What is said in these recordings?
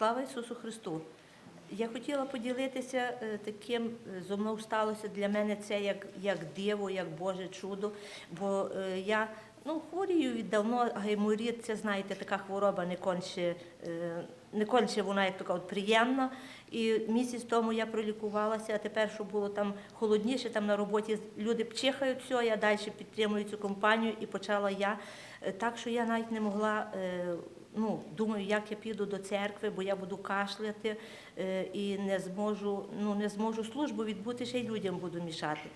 Слава Ісусу Христу! Я хотіла поділитися е, таким, е, зо мною сталося для мене це як, як диво, як Боже чудо. Бо е, я ну, хворію віддавно, гайморіт, це знаєте, така хвороба не конче, не конче вона як така от приємна. І місяць тому я пролікувалася, а тепер, що було там холодніше, там на роботі люди чихають все, я далі підтримую цю компанію і почала я. Так що я навіть не могла. Ну, думаю, як я піду до церкви, бо я буду кашляти е, і не зможу, ну, не зможу службу відбути, ще й людям буду мішати.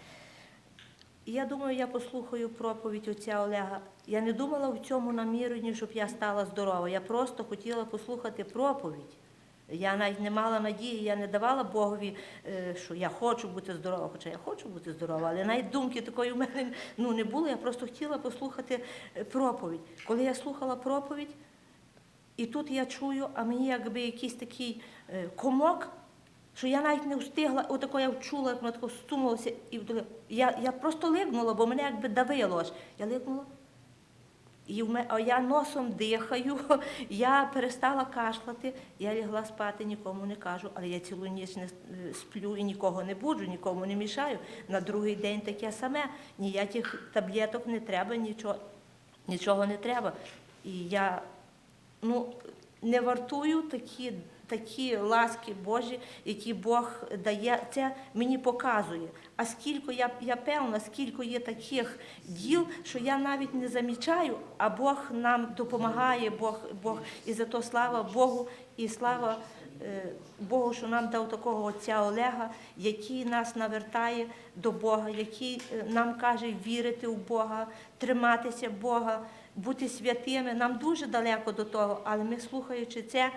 І я думаю, я послухаю проповідь отця Олега. Я не думала в цьому наміренні, щоб я стала здорова. Я просто хотіла послухати проповідь. Я навіть не мала надії, я не давала Богові, е, що я хочу бути здорова, хоча я хочу бути здорова, але навіть думки такої в мене ну, не було. Я просто хотіла послухати е, проповідь. Коли я слухала проповідь, і тут я чую, а мені якби якийсь такий е, комок, що я навіть не встигла, отако я чула, як воно тако і я, я просто лигнула, бо мене якби давило аж. Я лигнула. І в мене, а я носом дихаю, я перестала кашляти, я лягла спати, нікому не кажу, але я цілу ніч не е, сплю і нікого не буджу, нікому не мішаю. На другий день таке саме. Ніяких таблеток не треба, нічого, нічого не треба. І я ну, не вартую такі, такі ласки Божі, які Бог дає. Це мені показує. А скільки я, я певна, скільки є таких діл, що я навіть не замічаю, а Бог нам допомагає, Бог, Бог. І за то слава Богу і слава. Е, Богу, що нам дав такого отця Олега, який нас навертає до Бога, який е, нам каже вірити в Бога, триматися Бога, бути святими. Нам дуже далеко до того, але ми, слухаючи це,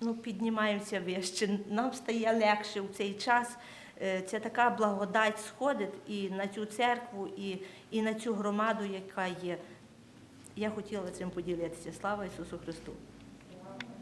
ну, піднімаємося вище. Нам стає легше в цей час. Е, Це така благодать сходить і на цю церкву, і, і на цю громаду, яка є. Я хотіла цим поділитися. Слава Ісусу Христу!